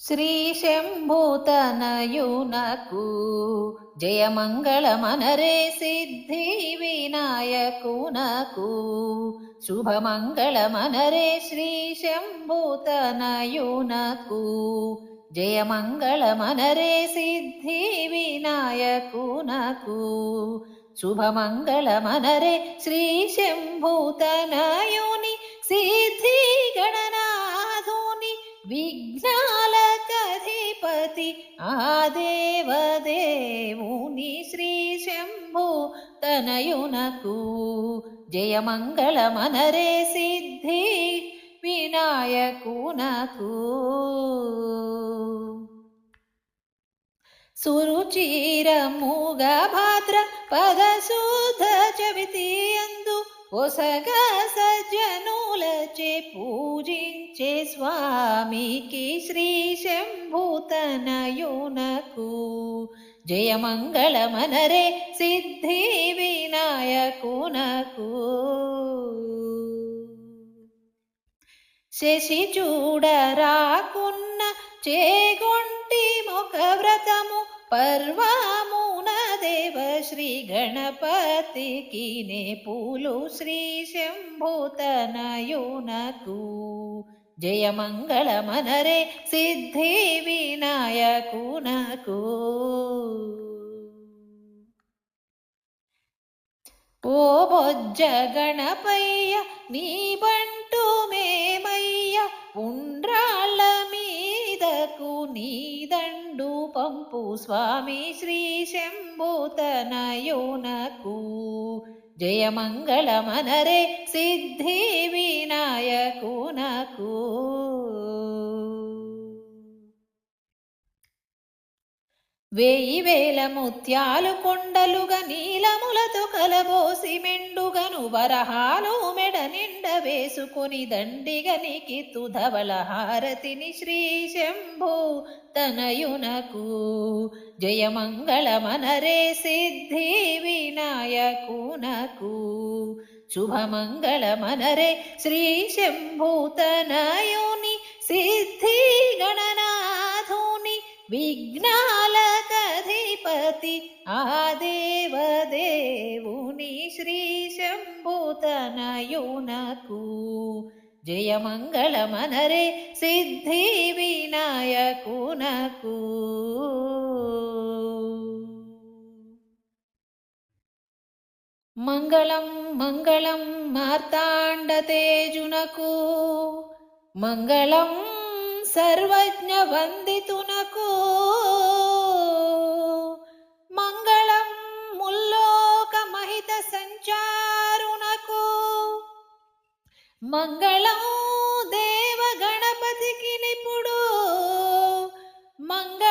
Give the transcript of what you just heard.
శ్రీ శంభూతనయునకు జయమంగళమనరే సిద్ధి వినాయకునకు శుభమంగళమనరే శ్రీ శంభూతనయునకు జయమంగళమనరే సిద్ధి వినాయకునకు శుభమంగళమనరే శ్రీ ఆ దేవదేవుని శ్రీ శంభు తనయునకు జయమంగళమనరే సిద్ధి వినాయకునకు. సురుచిరముగ భాద్ర పదశుద్ధ చవితి అందు ఒసగా పూజించే స్వామికి శ్రీ శంభూతనయునకు జయమంగళమనరే సిద్ధి వినాయకునకు. శశి చూడరాకున్న చేగొంటి ముఖ వ్రతము పర్వమున గణపతి గణపతికి పూలు శ్రీ శంభూతనయునకు జయమంగళమనరే సిద్ధి వినాయకునకు. ఓ బొజ్జ గణపయ్య నీ బంటూ పంపు స్వామి శ్రీ శంభూతనయునకు జయమంగళమనరే సిద్ధి వినాయకునకు వేయి వేల ముత్యాలు కొండలుగా నీలములతో కలబోసి మెండుగను వరహాలు మెడ నిండ వేసుకుని దండిగనికి తుధవల హారతిని శ్రీ శంభు తనయునకు. జయమంగళమనరే సిద్ధి వినాయకునకు. శుభమంగళమనరే శ్రీ శంభూతనయుని సిద్ధి గణనాథుని విఘ్నాల విఘ్నాలకధిపతి ఆ దేవదేవుని శ్రీ శంభూతనయునకు జయమంగళమనరే సిద్ధి వినాయకునకు. మంగళం మంగళం మార్తాండతేజునకు మంగళం సర్వజ్ఞ వందితునకు. మంగళం దేవ గణపతికి నిపుడు. మంగళ